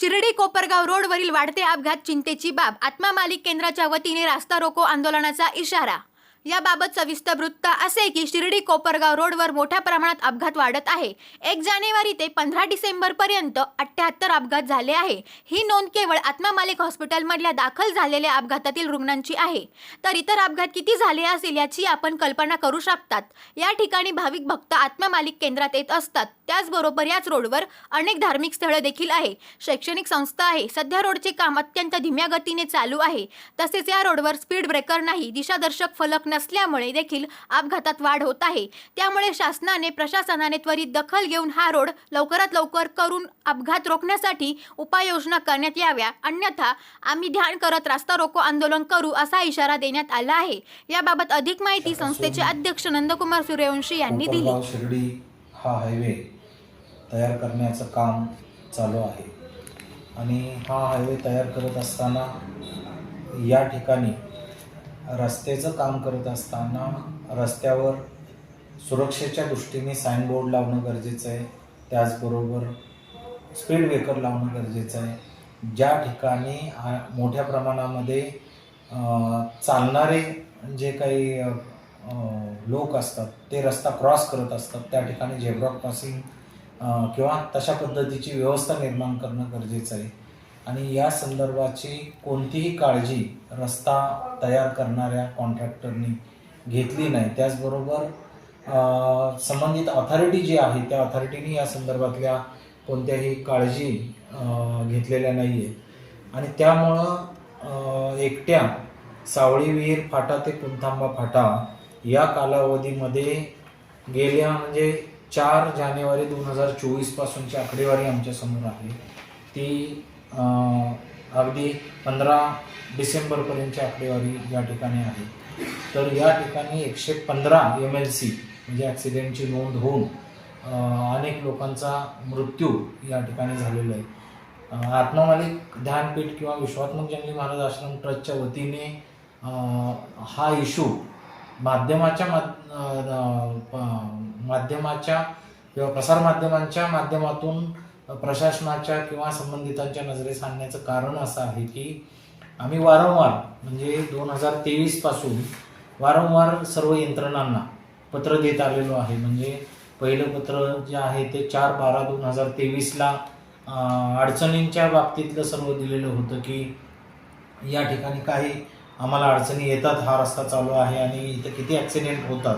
शिर्डी कोपरगाव रोडवरील वाढते अपघात चिंतेची बाब आत्मा मालिक केंद्राच्या वतीने रास्ता रोको आंदोलनाचा इशारा याबाबत सविस्तर वृत्त असे की शिर्डी कोपरगाव रोडवर मोठ्या प्रमाणात अपघात वाढत आहे. एक जानेवारी ते पंधरा डिसेंबर पर्यंत अठ्ठ्याहत्तर अपघात झाले आहे. ही नोंद केवळ आत्मा मालिक हॉस्पिटलमधल्या दाखल झालेल्या अपघातातील रुग्णांची आहे. तर इतर अपघात किती झाले असेल याची आपण कल्पना करू शकतात. या ठिकाणी भाविक भक्त आत्मा मालिक केंद्रात येत असतात. त्याचबरोबर याच रोडवर अनेक धार्मिक स्थळं देखील आहे. शैक्षणिक संस्था आहे. सध्या रोडचे काम अत्यंत धीम्या गतीने चालू आहे. तसेच या रोडवर स्पीड ब्रेकर नाही दिशादर्शक फलक नाही नसल्यामुळे देखील अपघातात वाढ होत आहे. त्यामुळे शासनाने प्रशासनाने त्वरित दखल घेऊन हा रोड लवकरात लवकर करून अपघात रोखण्यासाठी उपाययोजना करण्यात याव्या. अन्यथा आम्ही ध्यान करत रास्ता रोको आंदोलन करू असा इशारा देण्यात आला आहे. याबाबत अधिक माहिती संस्थेचे अध्यक्ष नंदकुमार सूर्यवंशी यांनी दिली. शिर्डी हा हायवे तयार करण्याचं काम चालू आहे. आणि हा हायवे तयार करत असताना या ठिकाणी रस्त्याचं काम करत असताना रस्त्यावर सुरक्षेच्या दृष्टीने साईनबोर्ड लावणं गरजेचं आहे. त्याचबरोबर स्पीड ब्रेकर लावणं गरजेचं आहे. ज्या ठिकाणी मोठ्या प्रमाणामध्ये चालणारे जे काही लोक असतात ते रस्ता क्रॉस करत असतात त्या ठिकाणी झेब्रा क्रॉसिंग किंवा तशा पद्धतीची व्यवस्था निर्माण करणं गरजेचं आहे. आणि या संदर्भाची कोणतीही काळजी रस्ता तयार करणाऱ्या कॉन्ट्रॅक्टरनी घेतली नाही. त्याचबरोबर संबंधित ऑथॉरिटी जी आहे त्या ऑथॉरिटीने या संदर्भातल्या कोणत्याही काळजी घेतलेल्या नाही आहे आणि त्यामुळं एकट्या सावळी विहीर फाटा ते कुंथांबा फाटा या कालावधीमध्ये गेल्या म्हणजे चार जानेवारी दोन हजार चोवीसपासूनची आकडेवारी आमच्यासमोर आहे. ती अगदी पंधरा डिसेंबरपर्यंतची आकडेवारी या ठिकाणी आहे. तर या ठिकाणी एकशे पंधरा एम एल सी म्हणजे ॲक्सिडेंटची नोंद होऊन अनेक लोकांचा मृत्यू या ठिकाणी झालेला आहे. आत्मामालिक ध्यानपीठ किंवा विश्वात्मक जंगली महाराज आश्रम ट्रस्टच्या वतीने हा इशू माध्यमाच्या माध्यमाच्या किंवा प्रसारमाध्यमांच्या माध्यमातून प्रशासनाच्या किंवा संबंधितांच्या नजरेस आणण्याचं कारण असं आहे की आम्ही वारंवार म्हणजे दोन हजार तेवीसपासून वारंवार सर्व यंत्रणांना पत्र देत आलेलो आहे. म्हणजे पहिलं पत्र जे आहे ते चार बारा दोन हजार तेवीसला अडचणींच्या बाबतीतलं सर्व दिलेलं होतं की या ठिकाणी काही आम्हाला अडचणी येतात हा रस्ता चालू आहे आणि इथं किती ॲक्सिडेंट होतात.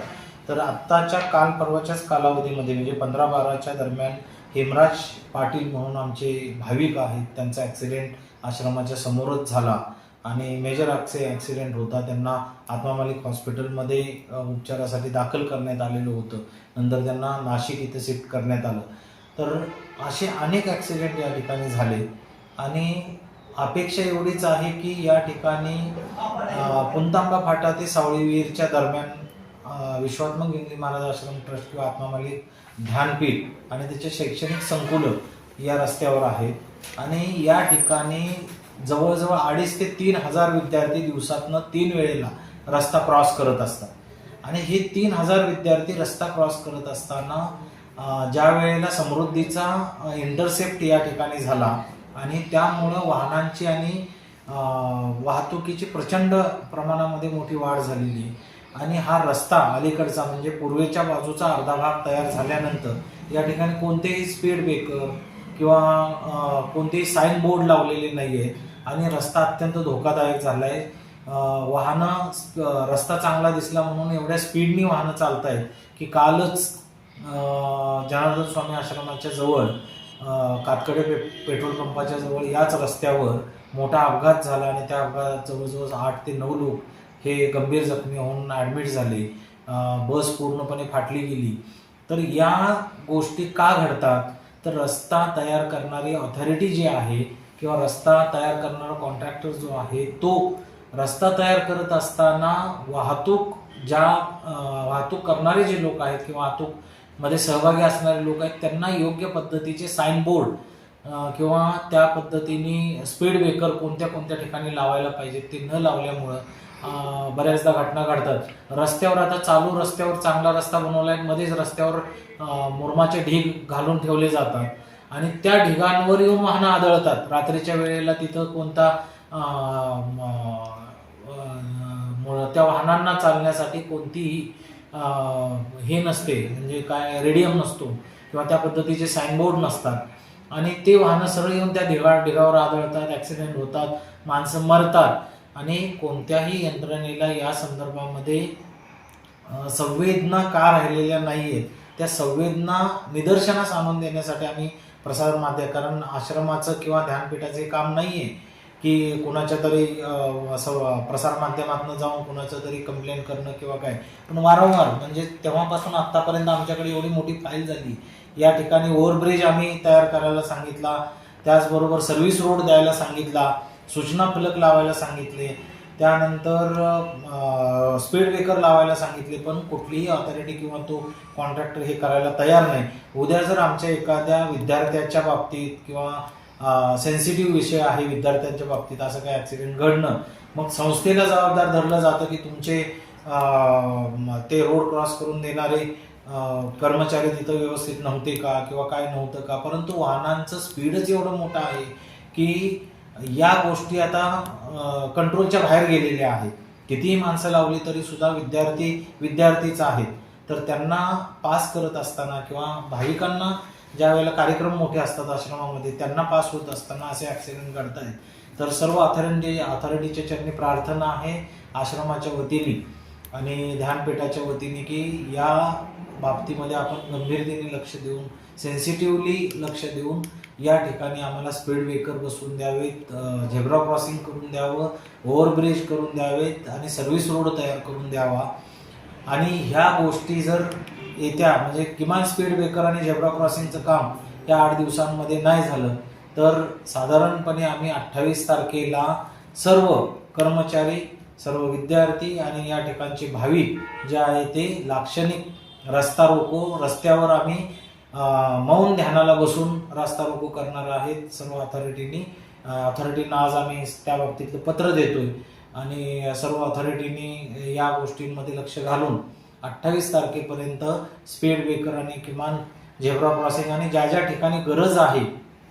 तर आत्ताच्या काल परवाच्याच कालावधीमध्ये म्हणजे पंधरा बाराच्या दरम्यान हेमराज पाटील म्हणून आमचे भाविक आहेत. त्यांचा ॲक्सिडेंट आश्रमाच्या समोरच झाला. आणि मेजर ॲक्से ॲक्सिडेंट होता. त्यांना आत्मा मालिक हॉस्पिटलमध्ये उपचारासाठी दाखल करण्यात आलेलं होतं. नंतर त्यांना नाशिक इथे शिफ्ट करण्यात आलं. तर असे अनेक ॲक्सिडेंट या ठिकाणी झाले. आणि अपेक्षा एवढीच आहे की या ठिकाणी पुंतांबा फाटा ते सावळीवीरच्या दरम्यान विश्वात्मक इंग्लिश महाराज आश्रम ट्रस्ट किंवा आत्मामालिक ध्यानपीठ आणि त्याचे शैक्षणिक संकुलं या रस्त्यावर आहेत. आणि या ठिकाणी जवळजवळ अडीच ते तीन हजार विद्यार्थी दिवसातनं तीन वेळेला रस्ता क्रॉस करत असतात. आणि हे तीन हजार विद्यार्थी रस्ता क्रॉस करत असताना ज्या वेळेला समृद्धीचा इंटरसेप्ट या ठिकाणी झाला आणि त्यामुळं वाहनांची आणि वाहतुकीची प्रचंड प्रमाणामध्ये मोठी वाढ झालेली आहे. आणि हा रस्ता अलीकडचा म्हणजे पूर्वेच्या बाजूचा अर्धा भाग तयार झाल्यानंतर या ठिकाणी कोणतेही स्पीड ब्रेकर किंवा कोणतेही साईन बोर्ड लावलेले नाही आहेत आणि रस्ता अत्यंत धोकादायक झाला आहे वाहनं रस्ता चांगला दिसला म्हणून एवढ्या स्पीडनी वाहनं चालत आहेत की कालच जनार्दन स्वामी आश्रमाच्या जवळ कातकडे पे पेट्रोल पंपाच्या जवळ याच रस्त्यावर मोठा अपघात झाला आणि त्या अपघातात जवळजवळ आठ ते नऊ लोक हे गंभीर जखमी होऊन ॲडमिट झाले बस पूर्णपणे फाटली गेली. तर या गोष्टी का घडतात? तर रस्ता तयार करणारी ऑथॉरिटी जी आहे किंवा रस्ता तयार करणारा कॉन्ट्रॅक्टर जो आहे तो रस्ता तयार करत असताना वाहतूक ज्या वाहतूक करणारे जे लोक आहेत किंवा वाहतूकमध्ये सहभागी असणारे लोक आहेत त्यांना योग्य पद्धतीचे साईनबोर्ड किंवा त्या पद्धतीने स्पीड ब्रेकर कोणत्या कोणत्या ठिकाणी लावायला पाहिजेत ते न लावल्यामुळं बऱ्याचदा घटना घडतात. रस्त्यावर आता चालू रस्त्यावर चांगला रस्ता बनवला आहे मध्येच रस्त्यावर मुरमाचे ढीग घालून ठेवले जातात. आणि त्या ढिगांवर येऊन वाहनं आदळतात. रात्रीच्या वेळेला तिथं कोणता त्या वाहनांना चालण्यासाठी कोणतीही हे नसते. म्हणजे काय रेडियम नसतो. किंवा त्या पद्धतीचे साईनबोर्ड नसतात. आणि ते वाहनं सरळ येऊन त्या ढिगा ढिगावर आदळतात ॲक्सिडेंट होतात माणसं मरतात. आणि कोणत्याही यंत्रणेला या संदर्भामध्ये संवेदना का राहिलेल्या नाही आहेत त्या संवेदना निदर्शनास आणून देण्यासाठी आम्ही प्रसार माध्य कारण आश्रमाचं किंवा ध्यानपीठाचे काम नाही आहे की कुणाच्या तरी असं प्रसार माध्यमातून जाऊन कुणाचं तरी कंप्लेंट करणं किंवा काय. पण वारंवार म्हणजे तेव्हापासून आत्तापर्यंत आमच्याकडे एवढी मोठी फाईल झाली. या ठिकाणी ओव्हरब्रिज आम्ही तयार करायला सांगितला. त्याचबरोबर सर्व्हिस रोड द्यायला सांगितला. सूचना फलक लावायला सांगितले. त्यानंतर स्पीड ब्रेकर लावायला सांगितले पण कुठलीही ऑथॉरिटी किंवा तो कॉन्ट्रॅक्टर हे करायला तयार नाही. उद्या जर आमच्या एखाद्या विद्यार्थ्याच्या बाबतीत किंवा सेन्सिटिव्ह विषय आहे विद्यार्थ्यांच्या बाबतीत असं काही ॲक्सिडेंट घडणं मग संस्थेला जबाबदार धरलं जातं की तुमचे ते रोड क्रॉस करून देणारे कर्मचारी तिथं व्यवस्थित नव्हते का किंवा काय नव्हतं का? परंतु वाहनांचं स्पीडच एवढं मोठं आहे की या गोष्टी आता कंट्रोलच्या बाहेर गेलेल्या आहेत. कितीही माणसं लावली तरी सुद्धा विद्यार्थी विद्यार्थीच आहेत. तर त्यांना पास करत असताना किंवा भाविकांना ज्या वेळेला कार्यक्रम मोठे असतात आश्रमामध्ये त्यांना पास होत असताना असे ॲक्सिडेंट घडत आहेत तर सर्व अथॉरिटी अथॉरिटीच्या चरणी प्रार्थना आहे आश्रमाच्या वतीने. आणि ध्यानपीठाच्या वतीने की या बाबतीमध्ये आपण गंभीरतेने लक्ष देऊन सेन्सिटिव्हली लक्ष देऊन या ठिकाणी आम्हाला स्पीड ब्रेकर बसवून द्यावेत झेब्रा क्रॉसिंग करून द्यावं ओव्हरब्रिज करून द्यावेत आणि सर्व्हिस रोड तयार करून द्यावा. आणि ह्या गोष्टी जर येत्या म्हणजे किमान स्पीड ब्रेकर आणि झेब्रा क्रॉसिंगचं काम या आठ दिवसांमध्ये नाही झालं तर साधारणपणे आम्ही अठ्ठावीस तारखेला सर्व कर्मचारी सर्व विद्यार्थी आणि या ठिकाणचे भाविक जे आहे ते लाक्षणिक रस्ता रोको रस्त्यावर आम्ही मौन ध्यानाला बसून रास्ता रोको करणार आहेत. सर्व अथॉरिटीनी अथॉरिटींना आज आम्ही त्या बाबतीतलं पत्र देतोय. आणि सर्व अथॉरिटीनी या गोष्टींमध्ये लक्ष घालून अठ्ठावीस तारखेपर्यंत स्पीड ब्रेकर आणि किमान झेब्रा क्रॉसिंग आणि ज्या ज्या ठिकाणी गरज आहे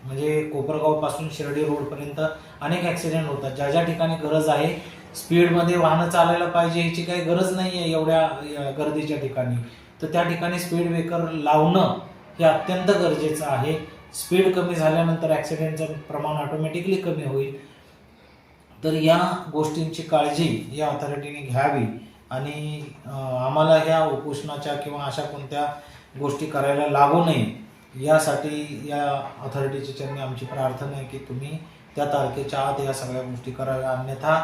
म्हणजे कोपरगावपासून शिर्डी रोडपर्यंत अनेक ॲक्सिडेंट होतात. ज्या ज्या ठिकाणी गरज आहे स्पीडमध्ये वाहनं चालायला पाहिजे ह्याची काही गरज नाही आहे एवढ्या गर्दीच्या ठिकाणी. तर त्या ठिकाणी स्पीड ब्रेकर लावणं हे अत्यंत गरजेचं आहे. स्पीड कमी झाल्यानंतर ॲक्सिडेंटचं प्रमाण ऑटोमॅटिकली कमी होईल. तर या गोष्टींची काळजी या अथॉरिटीने घ्यावी आणि आम्हाला ह्या उपोषणाच्या किंवा अशा कोणत्या गोष्टी करायला लागू नये यासाठी या अथॉरिटीच्या चरणी आमची प्रार्थना आहे की तुम्ही त्या तारखेच्या आत या सगळ्या गोष्टी कराव्या. अन्यथा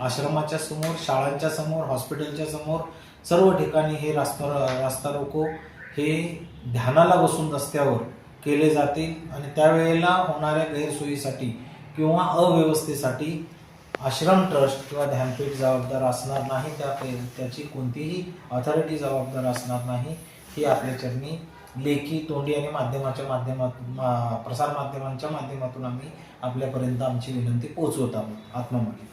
आश्रमाच्या समोर शाळांच्या समोर हॉस्पिटलच्या समोर सर्व ठिकाणी हे रास्ता रास्ता रोको हे ध्यानाला बसून रस्त्यावर केले जाते. आणि त्यावेळेला होणाऱ्या गैरसोयीसाठी किंवा अव्यवस्थेसाठी आश्रम ट्रस्ट किंवा ध्यानपीठ जबाबदार असणार नाही. त्या त्याची कोणतीही ऑथॉरिटी जबाबदार असणार नाही. ही आपल्या चरणी लेखी तोंडी आणि माध्यमाच्या माध्यमातून प्रसारमाध्यमांच्या माध्यमातून आम्ही आपल्यापर्यंत आमची विनंती पोहोचवत आहोत. आत्मामध्ये